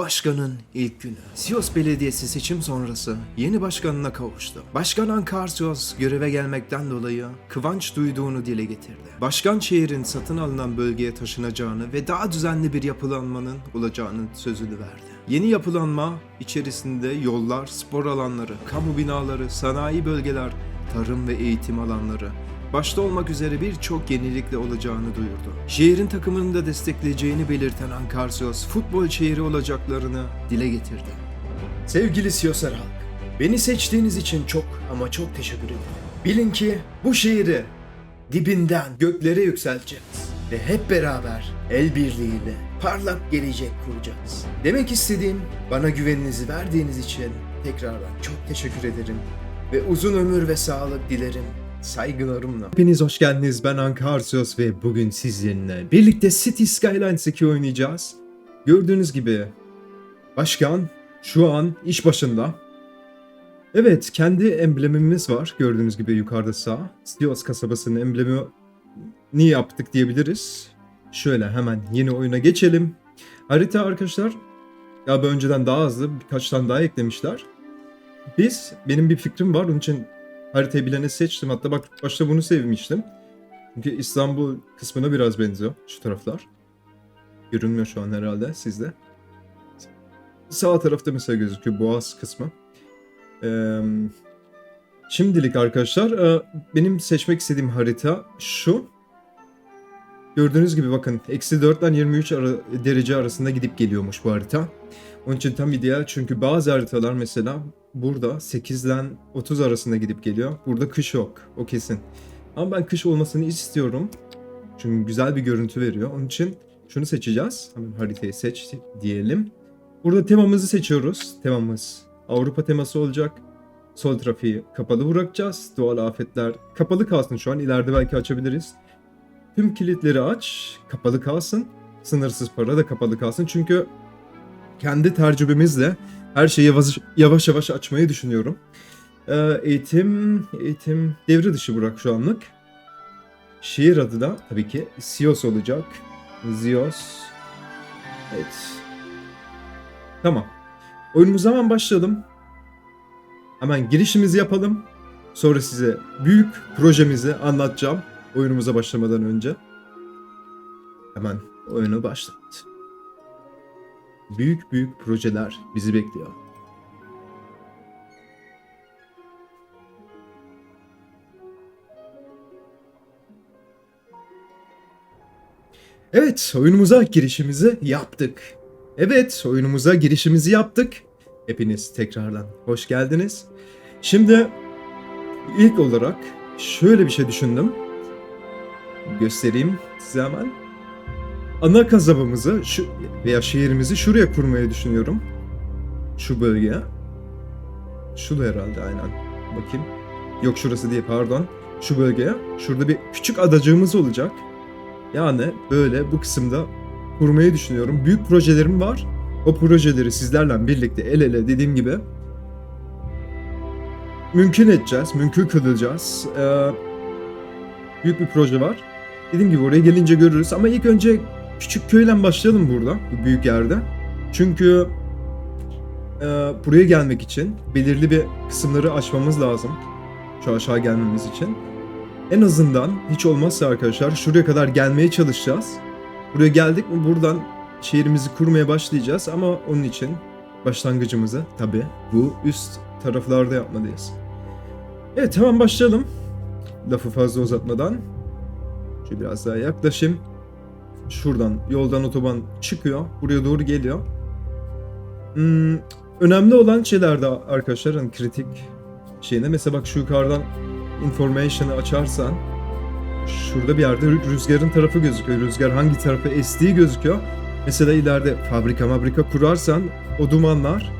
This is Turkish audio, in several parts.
Başkanın ilk günü. Sios Belediyesi seçim sonrası yeni başkanına kavuştu. Başkan Ankar Sios göreve gelmekten dolayı kıvanç duyduğunu dile getirdi. Başkan şehrin satın alınan bölgeye taşınacağını ve daha düzenli bir yapılanmanın olacağının sözünü verdi. Yeni yapılanma içerisinde yollar, spor alanları, kamu binaları, sanayi bölgeler, tarım ve eğitim alanları, başta olmak üzere birçok yenilikle olacağını duyurdu. Şehrin takımını da destekleyeceğini belirten Ankarsios, futbol şehri olacaklarını dile getirdi. Sevgili Siyosar halk, beni seçtiğiniz için çok ama çok teşekkür ederim. Bilin ki bu şehri dibinden göklere yükselteceğiz ve hep beraber el birliğiyle parlak gelecek kuracağız. Demek istediğim bana güveninizi verdiğiniz için tekrardan çok teşekkür ederim ve uzun ömür ve sağlık dilerim. Saygılarımla. Hepiniz hoş geldiniz. Ben Ankarsios ve bugün sizinle birlikte City Skylines 2 oynayacağız. Gördüğünüz gibi başkan şu an iş başında. Evet, kendi emblemimiz var. Gördüğünüz gibi yukarıda sağ. Stios kasabasının emblemi ni yaptık diyebiliriz. Şöyle hemen yeni oyuna geçelim. Harita arkadaşlar ya önceden daha hızlı birkaç tane daha eklemişler. Biz, benim bir fikrim var. Onun için haritayı bileni seçtim. Hatta bak başta bunu sevmiştim. Çünkü İstanbul kısmına biraz benziyor şu taraflar. Görünmüyor şu an herhalde sizde. Sağ tarafta mesela gözüküyor Boğaz kısmı. Ee, şimdilik arkadaşlar benim seçmek istediğim harita şu. Gördüğünüz gibi bakın eksi 4 ile 23 ara, derece arasında gidip geliyormuş bu harita. Onun için tam ideal çünkü bazı haritalar mesela burada 8 ile 30 arasında gidip geliyor. Burada kış yok o kesin. Ama ben kış olmasını istiyorum. Çünkü güzel bir görüntü veriyor. Onun için şunu seçeceğiz. Hemen haritayı seç diyelim. Burada temamızı seçiyoruz. Temamız Avrupa teması olacak. Sol trafiği kapalı bırakacağız. Doğal afetler kapalı kalsın şu an. İleride belki açabiliriz. Tüm kilitleri aç. Kapalı kalsın. Sınırsız para da kapalı kalsın. Çünkü kendi tecrübemizle her şeyi yavaş yavaş, yavaş açmayı düşünüyorum. Ee, eğitim, eğitim devre dışı bırak şu anlık. Şehir adı da tabii ki Sios olacak. Zios. Evet. Tamam. Oyunumuza hemen başlayalım. Hemen girişimizi yapalım. Sonra size büyük projemizi anlatacağım. Oyunumuza başlamadan önce. Hemen oyunu başlat. Büyük büyük projeler bizi bekliyor. Evet, oyunumuza girişimizi yaptık. Evet, oyunumuza girişimizi yaptık. Hepiniz tekrardan hoş geldiniz. Şimdi ilk olarak şöyle bir şey düşündüm. Göstereyim size hemen. Ana kasabamızı şu veya şehrimizi şuraya kurmayı düşünüyorum. Şu bölgeye. Şu da herhalde aynen. Bakayım. Yok şurası değil pardon. Şu bölgeye. Şurada bir küçük adacığımız olacak. Yani böyle bu kısımda kurmayı düşünüyorum. Büyük projelerim var. O projeleri sizlerle birlikte el ele dediğim gibi mümkün edeceğiz, mümkün kılacağız. Ee, büyük bir proje var. Dediğim gibi oraya gelince görürüz ama ilk önce küçük köyden başlayalım burada, bu büyük yerde. Çünkü e, buraya gelmek için belirli bir kısımları aşmamız lazım. Şu aşağı gelmemiz için. En azından hiç olmazsa arkadaşlar şuraya kadar gelmeye çalışacağız. Buraya geldik mi buradan şehrimizi kurmaya başlayacağız ama onun için başlangıcımızı tabi bu üst taraflarda yapmalıyız. Evet hemen başlayalım. Lafı fazla uzatmadan. Şöyle biraz daha yaklaşayım. Şuradan yoldan otoban çıkıyor. Buraya doğru geliyor. Hmm, önemli olan şeyler de arkadaşlar hani kritik şeyine. Mesela bak şu yukarıdan information'ı açarsan şurada bir yerde rü- rüzgarın tarafı gözüküyor. Rüzgar hangi tarafa estiği gözüküyor. Mesela ileride fabrika fabrika kurarsan o dumanlar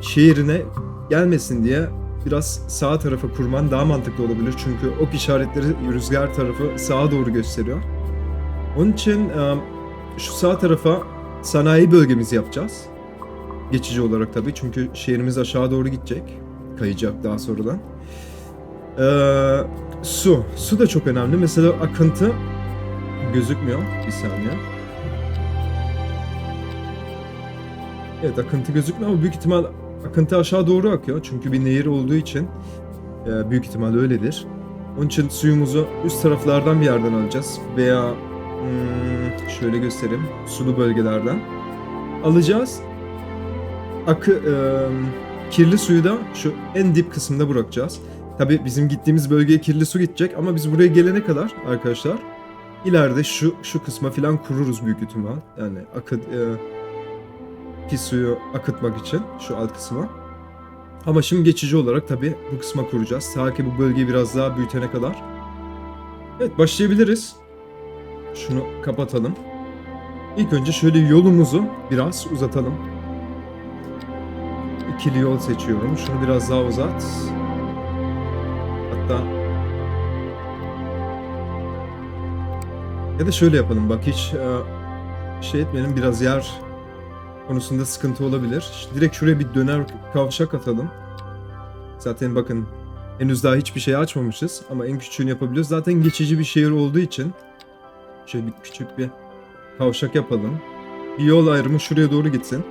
şehrine gelmesin diye biraz sağ tarafa kurman daha mantıklı olabilir. Çünkü ok işaretleri rüzgar tarafı sağa doğru gösteriyor. Onun için e, şu sağ tarafa sanayi bölgemizi yapacağız. Geçici olarak tabii çünkü şehrimiz aşağı doğru gidecek. Kayacak daha sonradan. Ee, su. Su da çok önemli. Mesela akıntı gözükmüyor. Bir saniye. Evet akıntı gözükmüyor ama büyük ihtimal akıntı aşağı doğru akıyor. Çünkü bir nehir olduğu için e, büyük ihtimal öyledir. Onun için suyumuzu üst taraflardan bir yerden alacağız. Veya hmm, şöyle göstereyim. Sulu bölgelerden. Alacağız. Akı, e, kirli suyu da şu en dip kısımda bırakacağız. Tabi bizim gittiğimiz bölgeye kirli su gidecek ama biz buraya gelene kadar arkadaşlar ileride şu şu kısma filan kururuz büyük ihtimal. Yani akı, e, pis suyu akıtmak için şu alt kısma. Ama şimdi geçici olarak tabi bu kısma kuracağız. Ta ki bu bölgeyi biraz daha büyütene kadar. Evet başlayabiliriz. Şunu kapatalım. İlk önce şöyle yolumuzu biraz uzatalım. İkili yol seçiyorum. Şunu biraz daha uzat. Hatta ya da şöyle yapalım bak hiç e, şey etmeyelim biraz yer konusunda sıkıntı olabilir. Ş- Direkt şuraya bir döner kavşak atalım. Zaten bakın henüz daha hiçbir şey açmamışız ama en küçüğünü yapabiliyoruz. Zaten geçici bir şehir olduğu için şöyle bir küçük bir kavşak yapalım. Bir yol ayrımı şuraya doğru gitsin.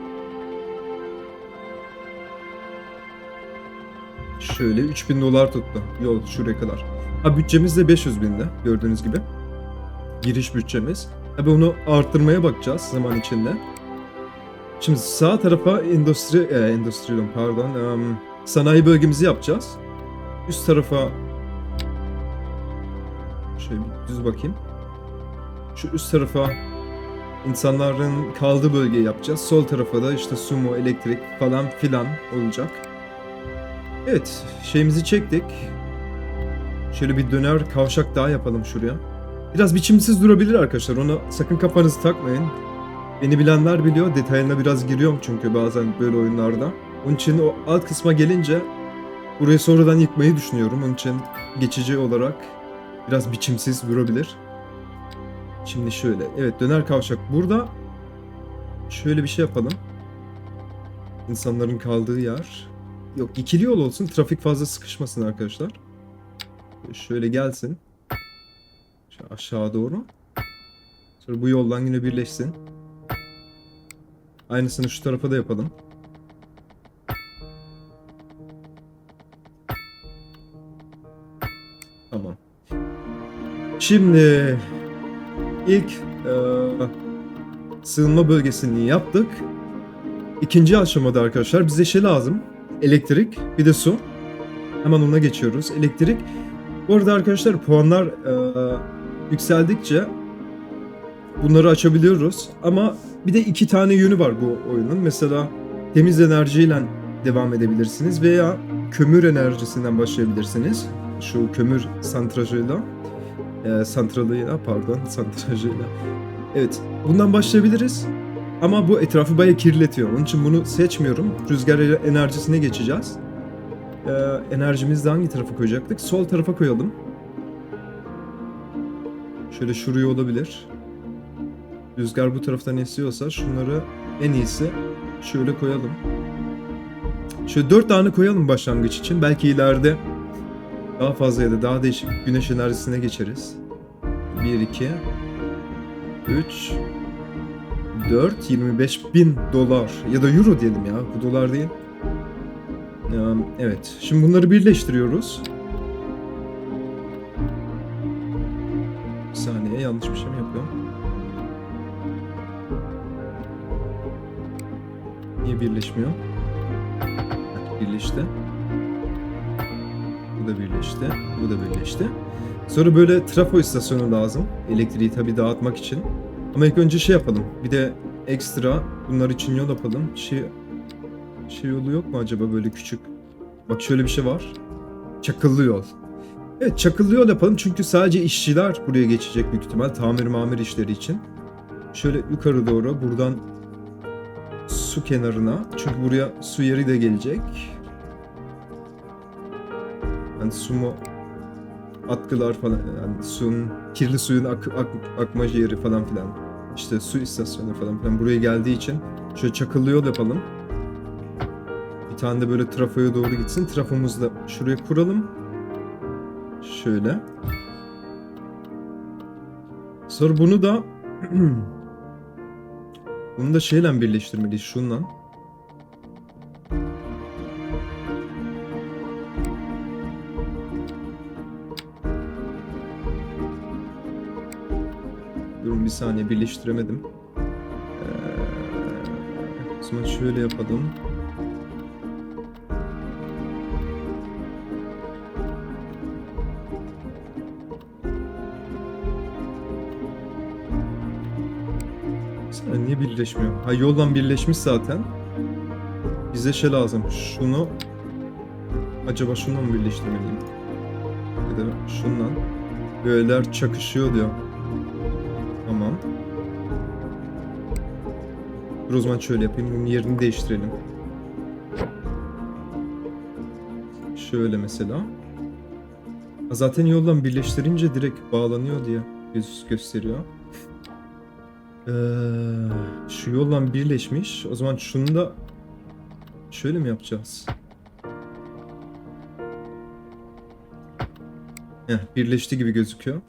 Şöyle 3000 dolar tuttu yol şuraya kadar. Ha bütçemiz de 500 binde gördüğünüz gibi. Giriş bütçemiz. Tabi onu arttırmaya bakacağız zaman içinde. Şimdi sağ tarafa endüstri, e, endüstri pardon, em, sanayi bölgemizi yapacağız. Üst tarafa şöyle bir düz bakayım. Şu üst tarafa insanların kaldığı bölgeyi yapacağız. Sol tarafa da işte sumo, elektrik falan filan olacak. Evet, şeyimizi çektik. Şöyle bir döner kavşak daha yapalım şuraya. Biraz biçimsiz durabilir arkadaşlar. Ona sakın kafanızı takmayın. Beni bilenler biliyor. Detayına biraz giriyorum çünkü bazen böyle oyunlarda. Onun için o alt kısma gelince burayı sonradan yıkmayı düşünüyorum. Onun için geçici olarak biraz biçimsiz durabilir. Şimdi şöyle. Evet döner kavşak burada. Şöyle bir şey yapalım. İnsanların kaldığı yer. Yok ikili yol olsun. Trafik fazla sıkışmasın arkadaşlar. Şöyle gelsin. Şöyle aşağı doğru. Sonra bu yoldan yine birleşsin. Aynısını şu tarafa da yapalım. Tamam. Şimdi ilk eee, sığınma bölgesini yaptık. İkinci aşamada arkadaşlar bize şey lazım. Elektrik, bir de su. Hemen ona geçiyoruz. Elektrik. Bu arada arkadaşlar puanlar eee, yükseldikçe bunları açabiliyoruz. Ama bir de iki tane yönü var bu oyunun. Mesela temiz enerjiyle devam edebilirsiniz veya kömür enerjisinden başlayabilirsiniz. Şu kömür santrajıyla, e, santralıyla pardon, santrajıyla. Evet, bundan başlayabiliriz. Ama bu etrafı bayağı kirletiyor. Onun için bunu seçmiyorum. Rüzgar enerjisine geçeceğiz. E, enerjimizi de hangi tarafa koyacaktık? Sol tarafa koyalım. Şöyle şuraya olabilir. Rüzgar bu taraftan esiyorsa şunları en iyisi şöyle koyalım. Şöyle dört tane koyalım başlangıç için. Belki ileride daha fazla ya da daha değişik güneş enerjisine geçeriz. 1, 2, 3, 4, 25 bin dolar ya da euro diyelim ya. Bu dolar değil. Evet. Şimdi bunları birleştiriyoruz. Bir saniye yanlış bir şey mi yapıyorum? Niye birleşmiyor? Birleşti. Da birleşti. Bu da birleşti. Sonra böyle trafo istasyonu lazım. Elektriği tabii dağıtmak için. Ama ilk önce şey yapalım. Bir de ekstra bunlar için yol yapalım. Şey, şey yolu yok mu acaba böyle küçük? Bak şöyle bir şey var. Çakıllı yol. Evet çakıllı yol yapalım çünkü sadece işçiler buraya geçecek büyük ihtimal tamir mamir işleri için. Şöyle yukarı doğru buradan su kenarına. Çünkü buraya su yeri de gelecek. Yani su mu atkılar falan yani suyun kirli suyun ak, ak, akma yeri falan filan. İşte su istasyonu falan filan buraya geldiği için şöyle çakıllı yol yapalım. Bir tane de böyle trafoya doğru gitsin. Trafomuzu da şuraya kuralım. Şöyle. Sonra bunu da bunu da şeyle birleştirmeliyiz şundan. Saniye birleştiremedim. Ee, zaman şöyle yapalım. Sana niye birleşmiyor? Ha yoldan birleşmiş zaten. Bize şey lazım. Şunu acaba şundan mı birleştirmeliyim? Ya da şundan. Böyleler çakışıyor diyor. Dur o zaman şöyle yapayım. Bunun yerini değiştirelim. Şöyle mesela. Zaten yoldan birleştirince direkt bağlanıyor diye gösteriyor. Ee, şu yoldan birleşmiş. O zaman şunu da şöyle mi yapacağız? Heh, birleşti gibi gözüküyor.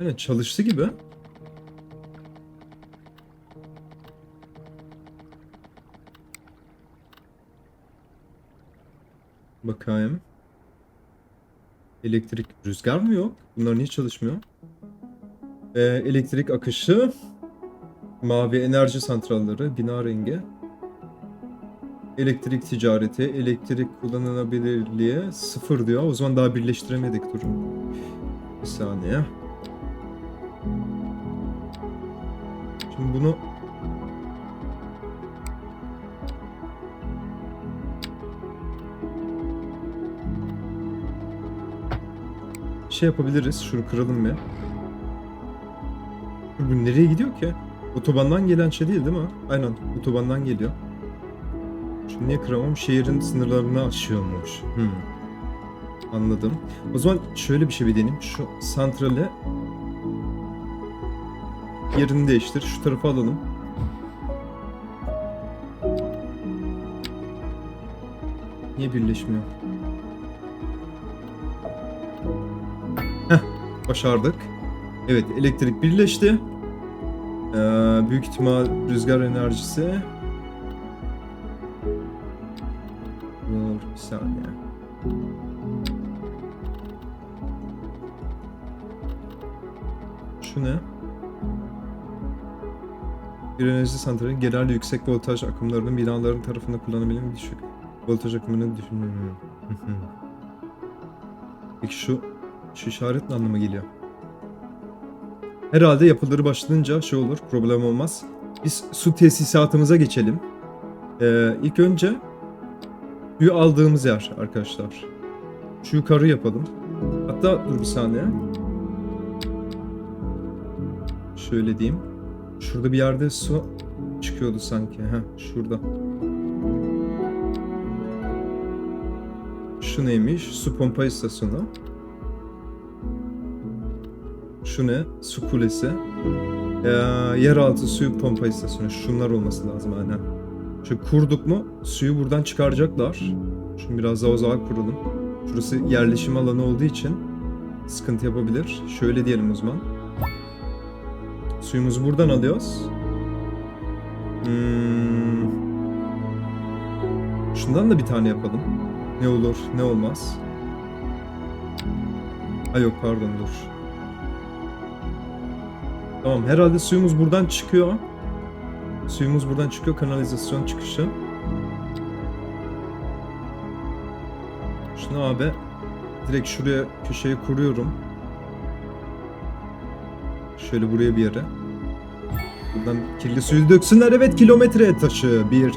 Evet çalıştı gibi. Bakayım. Elektrik rüzgar mı yok? Bunlar niye çalışmıyor? Ee, elektrik akışı. Mavi enerji santralları. Bina rengi. Elektrik ticareti. Elektrik kullanılabilirliğe sıfır diyor. O zaman daha birleştiremedik durum. Bir saniye. Bunu şey yapabiliriz. Şunu kıralım bir. Bu nereye gidiyor ki? Otobandan gelen şey değil değil mi? Aynen otobandan geliyor. Şunu niye kıramam? Şehrin sınırlarını aşıyormuş. Hmm. Anladım. O zaman şöyle bir şey bir deneyeyim. Şu santrale yerini değiştir. Şu tarafa alalım. Niye birleşmiyor? Heh, başardık. Evet, elektrik birleşti. Ee, büyük ihtimal rüzgar enerjisi. Bir enerji santrali genelde yüksek voltaj akımlarının binaların tarafında kullanılan düşük voltaj akımını düşünüyorum. Peki şu şu işaret ne anlama geliyor? Herhalde yapıları başlayınca şey olur, problem olmaz. Biz su tesisatımıza geçelim. Ee, ilk önce suyu aldığımız yer arkadaşlar. Şu yukarı yapalım. Hatta dur bir saniye. Şöyle diyeyim. Şurada bir yerde su çıkıyordu sanki. Heh, şurada. Şu neymiş? Su pompa istasyonu. Şu ne? Su kulesi. Ee, yeraltı suyu pompa istasyonu. Şunlar olması lazım aynen. Şu kurduk mu suyu buradan çıkaracaklar. Şunu biraz daha uzağa kuralım. Şurası yerleşim alanı olduğu için sıkıntı yapabilir. Şöyle diyelim o zaman. Suyumuzu buradan alıyoruz. Hmm. Şundan da bir tane yapalım. Ne olur ne olmaz. Ha yok pardon dur. Tamam herhalde suyumuz buradan çıkıyor. Suyumuz buradan çıkıyor kanalizasyon çıkışı. Şunu abi direkt şuraya köşeye kuruyorum. Şöyle buraya bir yere. Buradan kirli suyu döksünler. Evet kilometre taşı bir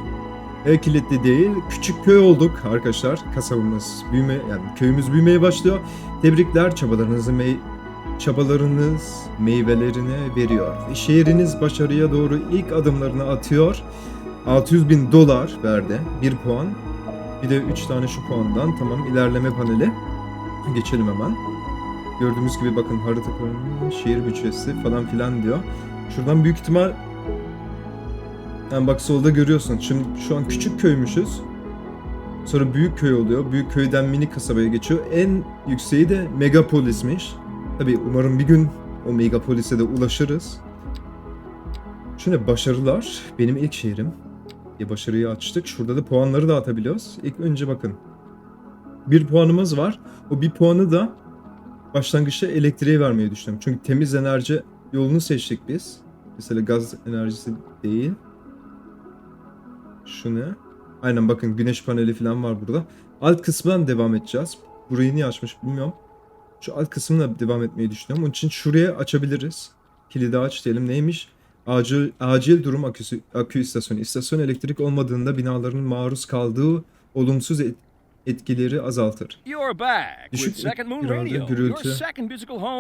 e, kilitli değil. Küçük köy olduk arkadaşlar. Kasabamız büyüme yani köyümüz büyümeye başlıyor. Tebrikler çabalarınızı mey çabalarınız meyvelerini veriyor. Şehriniz başarıya doğru ilk adımlarını atıyor. 600 bin dolar verdi. 1 puan. Bir de 3 tane şu puandan. Tamam ilerleme paneli. Geçelim hemen. Gördüğümüz gibi bakın harita konumu, şehir bütçesi falan filan diyor. Şuradan büyük ihtimal yani bak solda görüyorsun. Şimdi şu an küçük köymüşüz. Sonra büyük köy oluyor. Büyük köyden mini kasabaya geçiyor. En yükseği de megapolismiş. Tabii umarım bir gün o megapolise de ulaşırız. Şöyle başarılar. Benim ilk şehrim. diye başarıyı açtık. Şurada da puanları dağıtabiliyoruz. İlk önce bakın. Bir puanımız var. O bir puanı da başlangıçta elektriği vermeyi düşünüyorum. Çünkü temiz enerji yolunu seçtik biz. Mesela gaz enerjisi değil. Şu ne? Aynen bakın güneş paneli falan var burada. Alt kısmından devam edeceğiz. Burayı niye açmış bilmiyorum. Şu alt kısmına devam etmeyi düşünüyorum. Onun için şuraya açabiliriz. Kilidi aç diyelim. Neymiş? Acil, acil durum aküsü, akü istasyonu. İstasyon elektrik olmadığında binaların maruz kaldığı olumsuz et- etkileri azaltır. Düşük irade, gürültü. in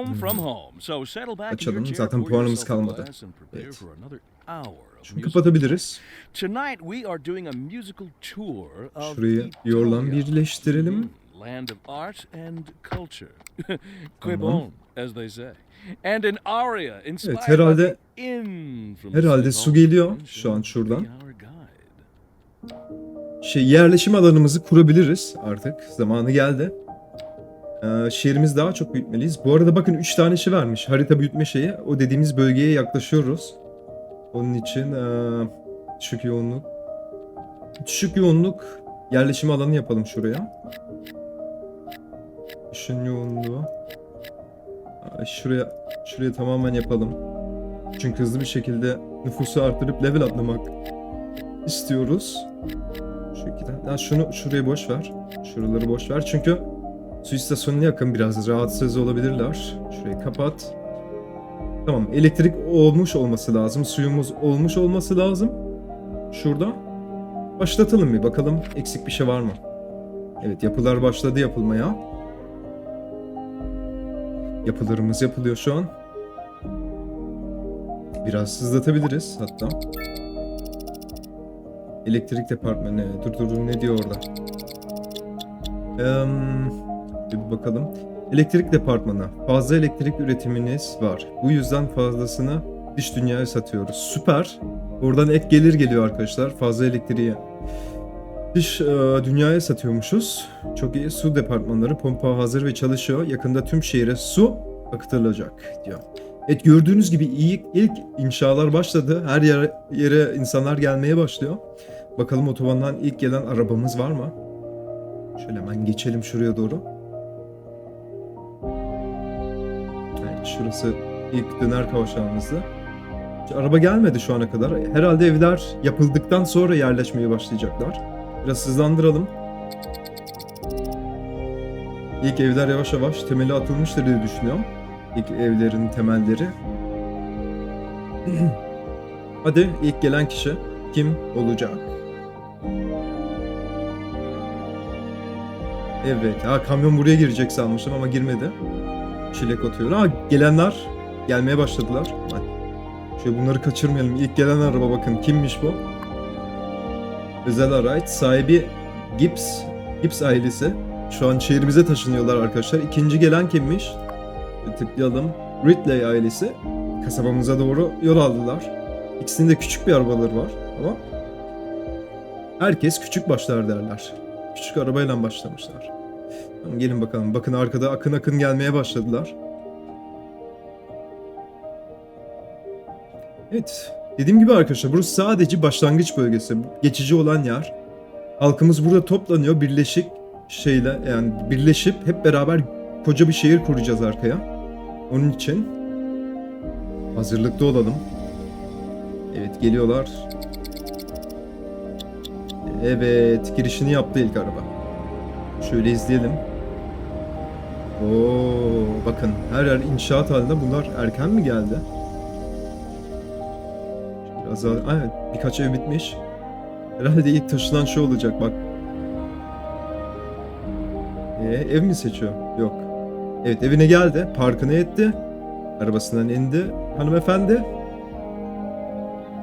Açalım, zaten puanımız kalmadı. Evet. Şunu kapatabiliriz. Şurayı Italia. birleştirelim. Mhm. Land of art and culture. Quibon, as they say. And an aria inspired Evet, herhalde- herhalde su geliyor şu an şuradan. Şey yerleşim alanımızı kurabiliriz artık. Zamanı geldi. Ee, şehrimizi daha çok büyütmeliyiz. Bu arada bakın 3 tane şey vermiş. Harita büyütme şeyi. O dediğimiz bölgeye yaklaşıyoruz. Onun için ee, düşük yoğunluk. Düşük yoğunluk yerleşim alanı yapalım şuraya. Işın yoğunluğu. Şuraya şuraya tamamen yapalım. Çünkü hızlı bir şekilde nüfusu artırıp level atlamak istiyoruz. Tane. Ha, şunu şuraya boş ver. Şuraları boş ver. Çünkü su istasyonuna yakın biraz rahatsız olabilirler. Şurayı kapat. Tamam. Elektrik olmuş olması lazım. Suyumuz olmuş olması lazım. Şurada. Başlatalım bir bakalım eksik bir şey var mı? Evet yapılar başladı yapılmaya. Yapılarımız yapılıyor şu an. Biraz hızlatabiliriz hatta. Elektrik departmanı. Dur dur dur ne diyor orada? Eee, bir bakalım. Elektrik departmanı. Fazla elektrik üretiminiz var. Bu yüzden fazlasını dış dünyaya satıyoruz. Süper. Buradan ek gelir geliyor arkadaşlar. Fazla elektriği dış e, dünyaya satıyormuşuz. Çok iyi. Su departmanları pompa hazır ve çalışıyor. Yakında tüm şehre su akıtılacak diyor. Evet gördüğünüz gibi ilk, ilk inşalar başladı. Her yere, yere insanlar gelmeye başlıyor. Bakalım otobandan ilk gelen arabamız var mı? Şöyle hemen geçelim şuraya doğru. Evet şurası ilk döner kavşağımızdı. Hiç araba gelmedi şu ana kadar. Herhalde evler yapıldıktan sonra yerleşmeye başlayacaklar. Biraz hızlandıralım. İlk evler yavaş yavaş temeli atılmıştır diye düşünüyorum. İlk evlerin temelleri. Hadi ilk gelen kişi kim olacak? Evet. Ha kamyon buraya girecek sanmıştım ama girmedi. Çilek atıyor. Ha gelenler gelmeye başladılar. Hadi. Şöyle bunları kaçırmayalım. İlk gelen araba bakın kimmiş bu? Özel araç sahibi Gibbs. Gibbs ailesi. Şu an şehrimize taşınıyorlar arkadaşlar. İkinci gelen kimmiş? Tıklayalım. Ridley ailesi. Kasabamıza doğru yol aldılar. İkisinin de küçük bir arabaları var ama herkes küçük başlar derler. Küçük arabayla başlamışlar. Gelin bakalım. Bakın arkada akın akın gelmeye başladılar. Evet. Dediğim gibi arkadaşlar burası sadece başlangıç bölgesi. Geçici olan yer. Halkımız burada toplanıyor. Birleşik şeyle yani birleşip hep beraber koca bir şehir kuracağız arkaya. Onun için hazırlıklı olalım. Evet geliyorlar. Evet girişini yaptı ilk araba. Şöyle izleyelim. Oo bakın her yer inşaat halinde bunlar erken mi geldi? Biraz daha, aynen birkaç ev bitmiş. Herhalde ilk taşınan şey olacak bak. Ee, ev mi seçiyor? Yok. Evet evine geldi. Parkını etti. Arabasından indi hanımefendi.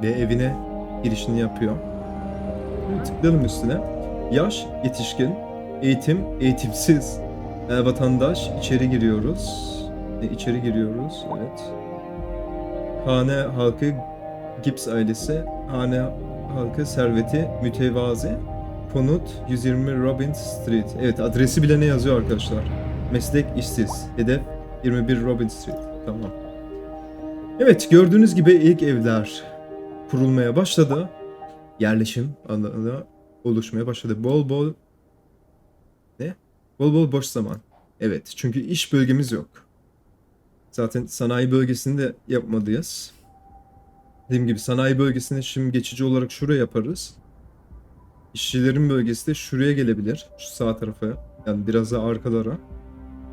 Ve evine girişini yapıyor. Tıklayalım üstüne. Yaş, yetişkin, eğitim, eğitimsiz. E, vatandaş, içeri giriyoruz. E, içeri giriyoruz, evet. Hane halkı, Gibbs ailesi, hane halkı serveti, mütevazi. Konut 120 Robin Street. Evet adresi bile ne yazıyor arkadaşlar. Meslek işsiz. Hedef 21 Robin Street. Tamam. Evet gördüğünüz gibi ilk evler kurulmaya başladı. Yerleşim alanı oluşmaya başladı. Bol bol ne? Bol bol boş zaman. Evet çünkü iş bölgemiz yok. Zaten sanayi bölgesini de yapmalıyız. Dediğim gibi sanayi bölgesini şimdi geçici olarak şuraya yaparız. İşçilerin bölgesi de şuraya gelebilir. Şu sağ tarafa. Yani biraz daha arkalara.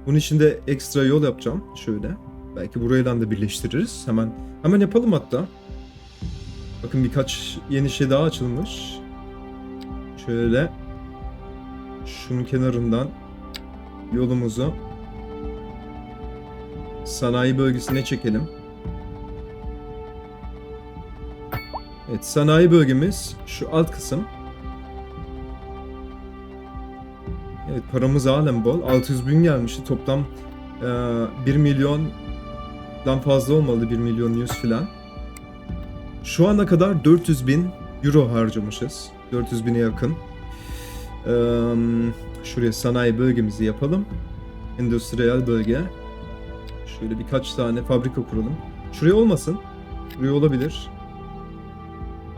Bunun için de ekstra yol yapacağım. Şöyle. Belki burayla da birleştiririz. Hemen hemen yapalım hatta. Bakın birkaç yeni şey daha açılmış. Şöyle şunun kenarından yolumuzu sanayi bölgesine çekelim. Evet, sanayi bölgemiz şu alt kısım. Evet, paramız halen bol. 600 bin gelmişti. Toplam e, 1 milyondan fazla olmalı. 1 milyon 100 filan. Şu ana kadar 400 bin euro harcamışız. 400 bine yakın. Eee, şuraya sanayi bölgemizi yapalım. Endüstriyel bölge. Şöyle birkaç tane fabrika kuralım. Şuraya olmasın. Buraya olabilir.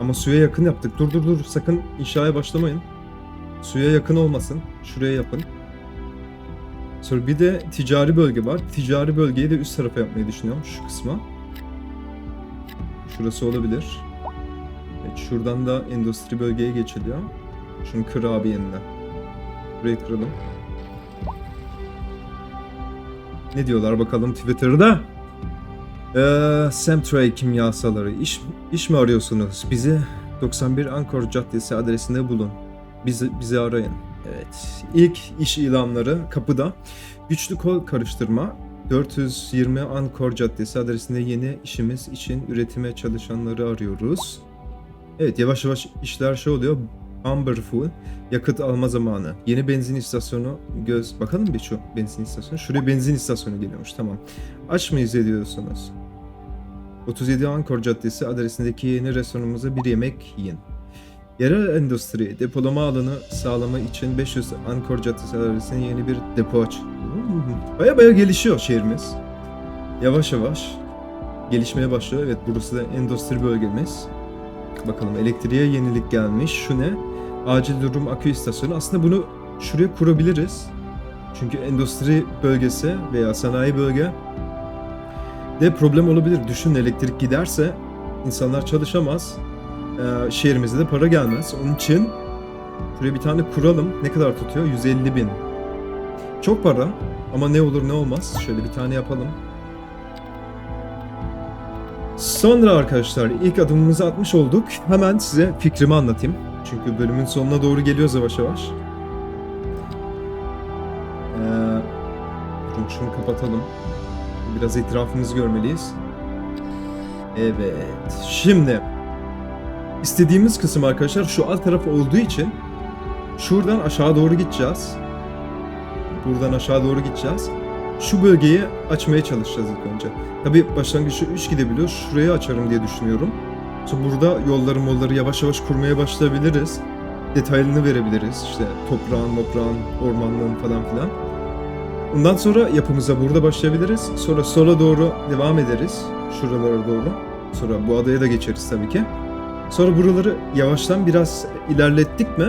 Ama suya yakın yaptık. Dur dur dur. Sakın inşaya başlamayın. Suya yakın olmasın. Şuraya yapın. Sonra bir de ticari bölge var. Ticari bölgeyi de üst tarafa yapmayı düşünüyorum. Şu kısma. Şurası olabilir. Evet, şuradan da endüstri bölgeye geçiliyor. Şunu kır abi yenile. Burayı kıralım. Ne diyorlar bakalım Twitter'da? Ee, Semtray kimyasaları. İş, iş mi arıyorsunuz? Bizi 91 Ankor Caddesi adresinde bulun. Bizi, bizi arayın. Evet. İlk iş ilanları kapıda. Güçlü kol karıştırma. 420 Ankor Caddesi adresinde yeni işimiz için üretime çalışanları arıyoruz. Evet yavaş yavaş işler şey oluyor. Amberfull yakıt alma zamanı. Yeni benzin istasyonu göz bakalım bir şu benzin istasyonu. Şuraya benzin istasyonu geliyormuş tamam. Aç mıyız ediyorsunuz? 37 Ankor Caddesi adresindeki yeni restoranımıza bir yemek yiyin. Yerel endüstri depolama alanı sağlama için 500 Ankor Caddesi adresinde yeni bir depo aç. Baya baya gelişiyor şehrimiz. Yavaş yavaş gelişmeye başlıyor. Evet burası da endüstri bölgemiz. Bakalım elektriğe yenilik gelmiş. Şu ne? Acil durum akü istasyonu. Aslında bunu şuraya kurabiliriz. Çünkü endüstri bölgesi veya sanayi bölge de problem olabilir. Düşün elektrik giderse insanlar çalışamaz. Ee, şehrimizde de para gelmez. Onun için şuraya bir tane kuralım. Ne kadar tutuyor? 150 bin. Çok para ama ne olur ne olmaz. Şöyle bir tane yapalım. Sonra arkadaşlar ilk adımımızı atmış olduk. Hemen size fikrimi anlatayım. Çünkü bölümün sonuna doğru geliyoruz yavaş yavaş. Ee, şunu kapatalım. Biraz etrafımızı görmeliyiz. Evet. Şimdi istediğimiz kısım arkadaşlar şu alt taraf olduğu için şuradan aşağı doğru gideceğiz. Buradan aşağı doğru gideceğiz. Şu bölgeyi açmaya çalışacağız ilk önce. Tabi başlangıçta 3 gidebiliyor. Şurayı açarım diye düşünüyorum. Sonra burada yolları molları yavaş yavaş kurmaya başlayabiliriz. Detayını verebiliriz. İşte toprağın, toprağın, ormanlığın falan filan. Ondan sonra yapımıza burada başlayabiliriz. Sonra sola doğru devam ederiz. Şuralara doğru. Sonra bu adaya da geçeriz tabii ki. Sonra buraları yavaştan biraz ilerlettik mi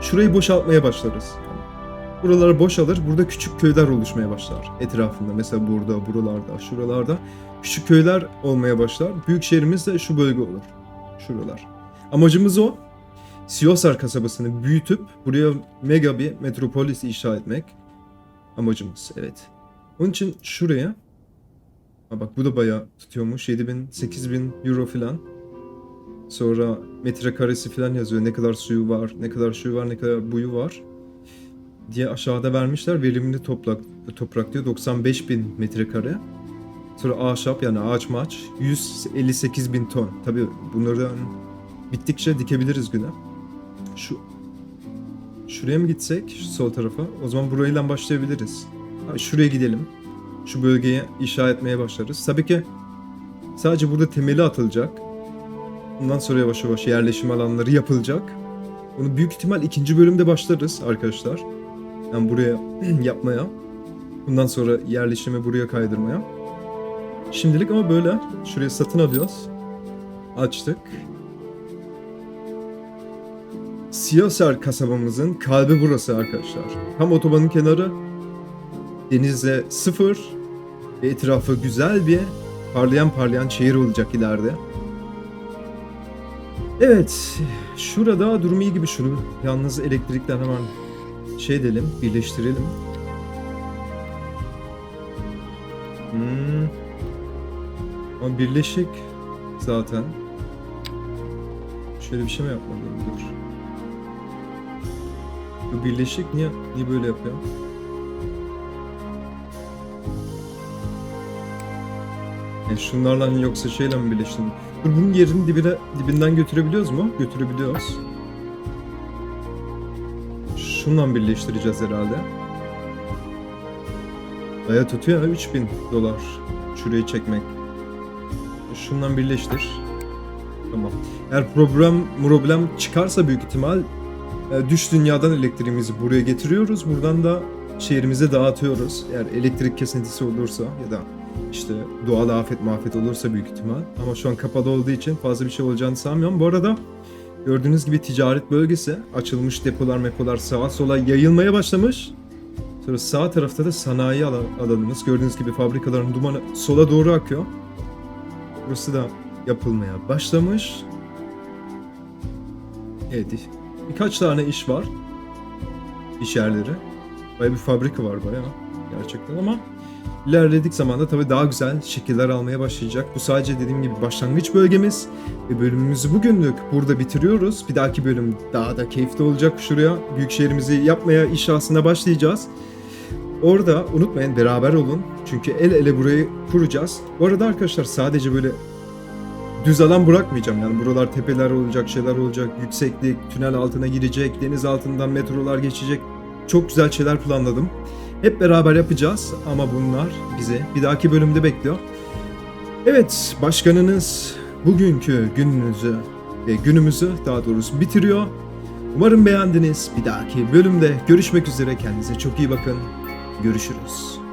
şurayı boşaltmaya başlarız. Buralar boşalır. Burada küçük köyler oluşmaya başlar etrafında. Mesela burada, buralarda, şuralarda küçük köyler olmaya başlar. Büyük şehrimiz de şu bölge olur. Şuralar. Amacımız o. Siyosar kasabasını büyütüp buraya mega bir metropolis inşa etmek amacımız. Evet. Onun için şuraya Ha bak bu da bayağı tutuyormuş. 7000, 8000 euro filan. Sonra metrekaresi filan yazıyor. Ne kadar suyu var, ne kadar suyu var, ne kadar buyu var diye aşağıda vermişler. Verimli toprak, toprak diyor 95 bin metrekare. Sonra ahşap yani ağaç maç 158 bin ton. Tabi bunlardan bittikçe dikebiliriz güne. Şu şuraya mı gitsek şu sol tarafa? O zaman burayla başlayabiliriz. Şuraya gidelim. Şu bölgeye inşa etmeye başlarız. Tabii ki sadece burada temeli atılacak. Bundan sonra yavaş yavaş yerleşim alanları yapılacak. Bunu büyük ihtimal ikinci bölümde başlarız arkadaşlar. Yani buraya yapmaya. Bundan sonra yerleşimi buraya kaydırmaya. Şimdilik ama böyle. Şuraya satın alıyoruz. Açtık. Siyaser kasabamızın kalbi burası arkadaşlar. Tam otobanın kenarı. Denize sıfır. Ve etrafı güzel bir parlayan parlayan şehir olacak ileride. Evet. Şurada durum iyi gibi şunu. Yalnız elektrikler hemen şey edelim, birleştirelim. Hmm. Ama birleşik zaten. Şöyle bir şey mi yapmalıyım? Dur. Bu birleşik niye niye böyle yapıyor? Yani şunlarla yoksa şeyle mi birleştirdim? Bunun yerini dibine, dibinden götürebiliyoruz mu? Götürebiliyoruz. Şundan birleştireceğiz herhalde. Baya tutuyor ha 3000 dolar şurayı çekmek. Şundan birleştir. Tamam. Eğer problem problem çıkarsa büyük ihtimal e, düş dünyadan elektriğimizi buraya getiriyoruz. Buradan da şehrimize dağıtıyoruz. Eğer elektrik kesintisi olursa ya da işte doğal afet mafet olursa büyük ihtimal. Ama şu an kapalı olduğu için fazla bir şey olacağını sanmıyorum. Bu arada gördüğünüz gibi ticaret bölgesi açılmış depolar mepolar sağa sola yayılmaya başlamış. Sonra sağ tarafta da sanayi alan- alanımız. Gördüğünüz gibi fabrikaların dumanı sola doğru akıyor. Burası da yapılmaya başlamış. Evet. Birkaç tane iş var. İş yerleri. Baya bir fabrika var baya gerçekten ama ilerledik zamanda tabii daha güzel şekiller almaya başlayacak. Bu sadece dediğim gibi başlangıç bölgemiz ve bölümümüzü bugünlük burada bitiriyoruz. Bir dahaki bölüm daha da keyifli olacak. Şuraya büyük şehrimizi yapmaya inşasına başlayacağız. Orada unutmayın beraber olun. Çünkü el ele burayı kuracağız. Bu arada arkadaşlar sadece böyle düz alan bırakmayacağım. Yani buralar tepeler olacak, şeyler olacak, yükseklik, tünel altına girecek, deniz altından metrolar geçecek. Çok güzel şeyler planladım. Hep beraber yapacağız ama bunlar bizi bir dahaki bölümde bekliyor. Evet, başkanınız bugünkü gününüzü ve günümüzü daha doğrusu bitiriyor. Umarım beğendiniz. Bir dahaki bölümde görüşmek üzere. Kendinize çok iyi bakın. Görüşürüz.